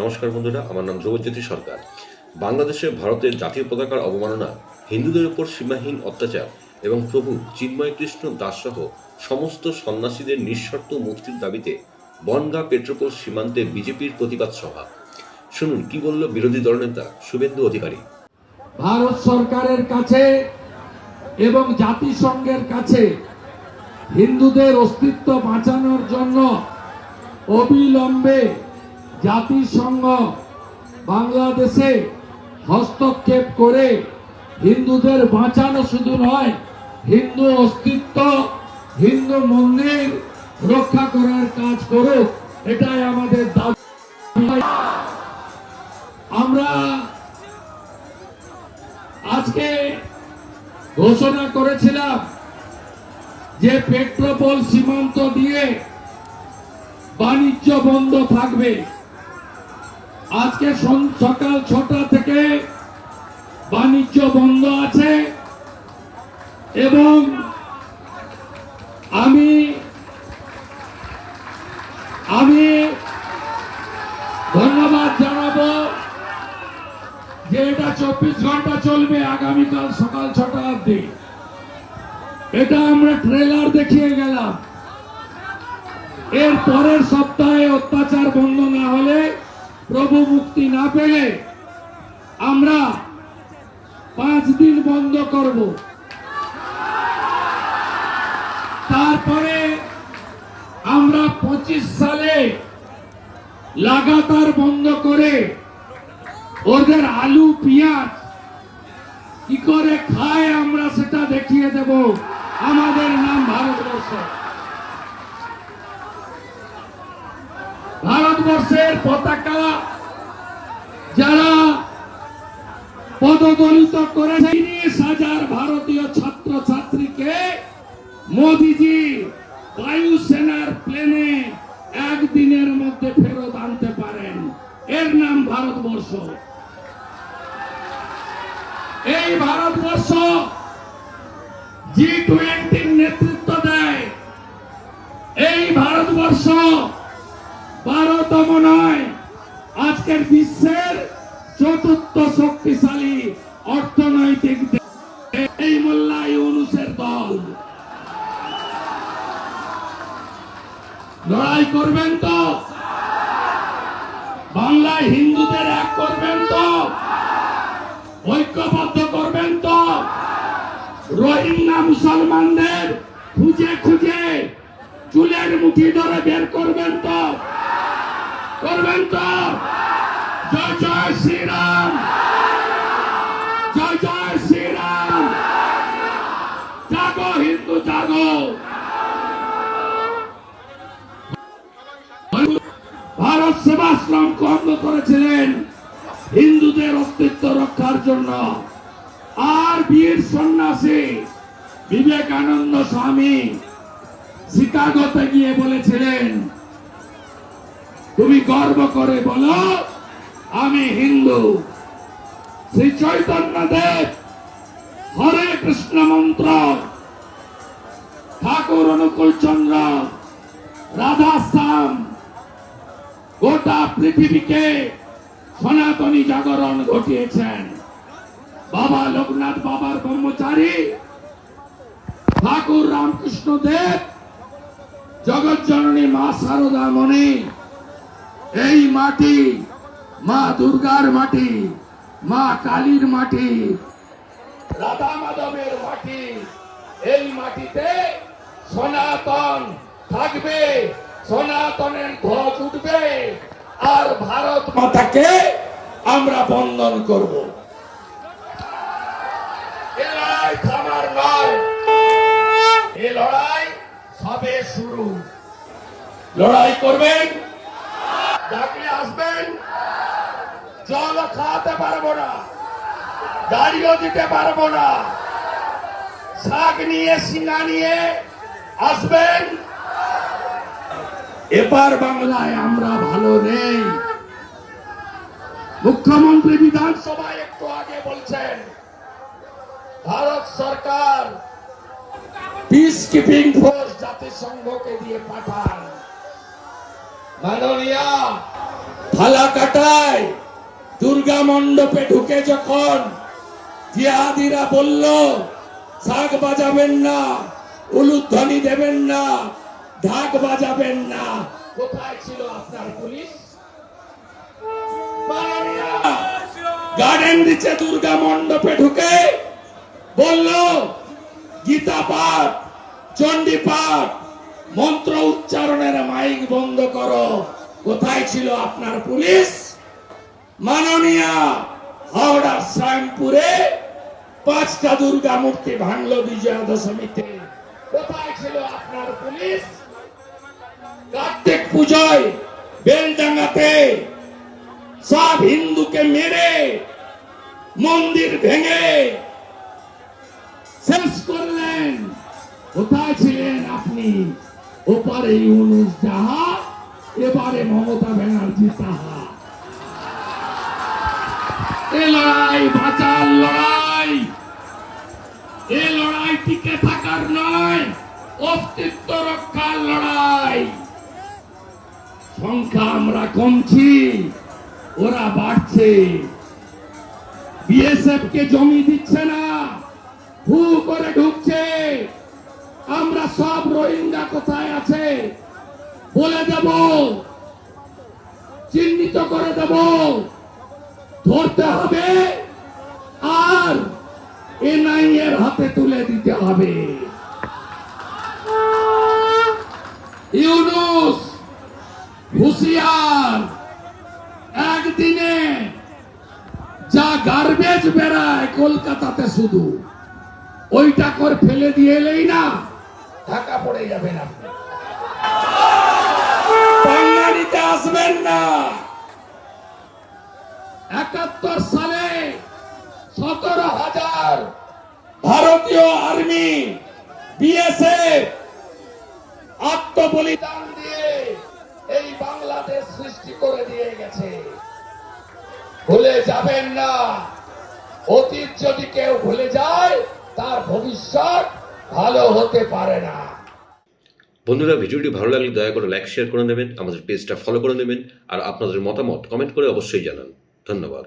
নমস্কার বন্ধুরা, আমার নাম জগজ্যোতি সরকার। বাংলাদেশে ভারতের জাতীয় পতাকার অবমাননা, হিন্দুদের উপর সীমাহীন অত্যাচার এবং প্রভু চিন্ময় কৃষ্ণ দাস সহ সমস্ত সন্ন্যাসীদের নিঃশর্ত মুক্তির দাবিতে বনগা পেট্রোপোল সীমান্তে বিজেপির প্রতিবাদ সভা। শুনুন, কি বলল বিরোধী দলনেতা শুভেন্দু অধিকারী? ভারত সরকারের কাছে এবং জাতিসংঘের কাছে হিন্দুদের অস্তিত্ব বাঁচানোর জন্য অবিলম্বে জাতিসংঘ বাংলাদেশে হস্তক্ষেপ করে হিন্দুদের বাঁচানো শুধু নয়, হিন্দু অস্তিত্ব, হিন্দু মন্দির রক্ষা করার কাজ করুক, এটাই আমাদের দাবি। আমরা আজকে ঘোষণা করেছিলাম যে পেট্রোপোল সীমান্ত দিয়ে বাণিজ্য বন্ধ থাকবে। আজকে সকাল ছটা থেকে বাণিজ্য বন্ধ আছে এবং আমি আমি ধন্যবাদ জানাব যে এটা চব্বিশ ঘণ্টা চলবে আগামীকাল সকাল ছটা অব্দি এটা আমরা ট্রেলার দেখিয়ে গেলাম। এর পরের সপ্তাহে অত্যাচার বন্ধ না হলে প্রভু মুক্তি না পেলে আমরা পাঁচ দিন বন্ধ করব। তারপরে আমরা পঁচিশ সালে লাগাতার বন্ধ করে ওদের আলু, পেঁয়াজ কি করে খায় আমরা সেটা দেখিয়ে দেব। আমাদের নাম ভারতবর্ষ। ভারতবর্ষের পতাকা যারা পদদলিত করে তিরিশ হাজার ভারতীয় ছাত্র ছাত্রীকে মোদিজি বায়ুসেনার প্লেনে একদিনের মধ্যে ফেরত আনতে পারেন। এর নাম ভারতবর্ষ। এই ভারতবর্ষ জি টোয়েন্টির লড়াই করবেন তো? বাংলায় হিন্দুদের এক করবেন তো? ঐক্যবদ্ধ করবেন তো? রোহিঙ্গা মুসলমানদের খুঁজে খুঁজে চুলের মুঠি ধরে বের করবেন তো? করবেন তো? জয় জয় শ্রীরাম! জয় জয় শ্রীরাম! জাগো হিন্দু, জাগো! রক্ষার জন্য আর বীর সন্ন্যাসী বিবেকানন্দ স্বামী শিকাগোতে গিয়ে বলেছিলেন, তুমি গর্ব করে বলো, আমি হিন্দু। শ্রী চৈতন্য দেব, হরে কৃষ্ণ মন্ত্র, ঠাকুর অনুকূল চন্দ্র, রাধা গোটা পৃথিবীকে সনাতনী জাগরণ ঘটিয়েছেন। বাবা লোকনাথ বাবার কর্মচারী ঠাকুর রামকৃষ্ণ দেব জগৎ জননী মা সারদা মণি, এই মাটি মা দুর্গার মাটি, মা কালীর মাটি, রাধা মাধবের মাটি, এই মাটিতে সনাতন থাকবে, সনাতনের ধ্বজ উঠবে, আর ভারত মাতাকে আমরা বন্দন করব। এ থামার নয়। এ লড়াই সবে শুরু। লড়াই করবেন? ডাকলে আসবেন? জল খাওয়াতে পারব না। গাড়িও দিতে পারব না। শাক নিয়ে সিঙ্গা নিয়ে আসবেন? এবার বাংলায় আমরা ভালো নেই। মুখ্যমন্ত্রী বিধানসভায় একটু আগে বলছেন, ভারত সরকার পিস কিপিং ফোর্স জাতিসংঘকে দিয়ে পাঠান। মাননীয়া ফালাকাটায় দুর্গা মণ্ডপে ঢুকে যখন জিহাদিরা বলল, শাক বাজাবেন না উলুধ্বনি দেবেন না, ঢাক বাজাবেন না। কোথায় ছিল আপনার পুলিশ? গার্ডেন দিচ্ছে দুর্গা মণ্ডপে ঢুকে। বলল, গীতা পাঠ, চণ্ডী পাঠ, মন্ত্র উচ্চারণের মাইক বন্ধ করো। কোথায় ছিল আপনার পুলিশ? পাঁচটা দুর্গা মূর্তি ভাঙলো বিজয়া দশমীতে কোথায় ছিল আপনার পুলিশ? কার্তিক পুজোয় বেলডাঙ্গাতে সব হিন্দুকে মেরে মন্দির ভেঙে শেষ করলেন। কোথায় ছিলেন আপনি? ওপারে ইউনুস যাহা, এবারে মমতা ব্যানার্জি তাহা। এ লড়াই, বাঁচার লড়াই। এ লড়াই টিকে থাকার নয়, অস্তিত্ব রক্ষার লড়াই। সংখ্যা আমরা কমছি। ওরা বাড়ছে। বিএসএফ কে জমি দিচ্ছে না, হু করে ঢুকছে। আমরা সব রোহিঙ্গা কোথায় আছে? বলে দেব, চিহ্নিত করে দেব। ধরতে হবে, আর এনআই এর হাতে তুলে দিতে হবে। শুধু। ওইটা করে, ফেলে দিয়ে এলেই না, ঢাকা পড়ে যাবেন বাঙালিতে আসবেন না। একাত্তর সালে সতেরো হাজার ভারতীয় আর্মি, বিএসএফ আত্মবলিদান দিয়ে এই বাংলাদেশ সৃষ্টি করে দিয়ে গেছে। ভুলে যাবেন না। অতীত যদি কেউ ভুলে যায়, তার ভবিষ্যৎ ভালো হতে পারে না। বন্ধুরা, ভিডিওটি ভালো লাগলে দয়া করে লাইক শেয়ার করে নেবেন, আমাদের পেজটা ফলো করে নেবেন, আর আপনাদের মতামত কমেন্ট করে অবশ্যই জানান। ধন্যবাদ।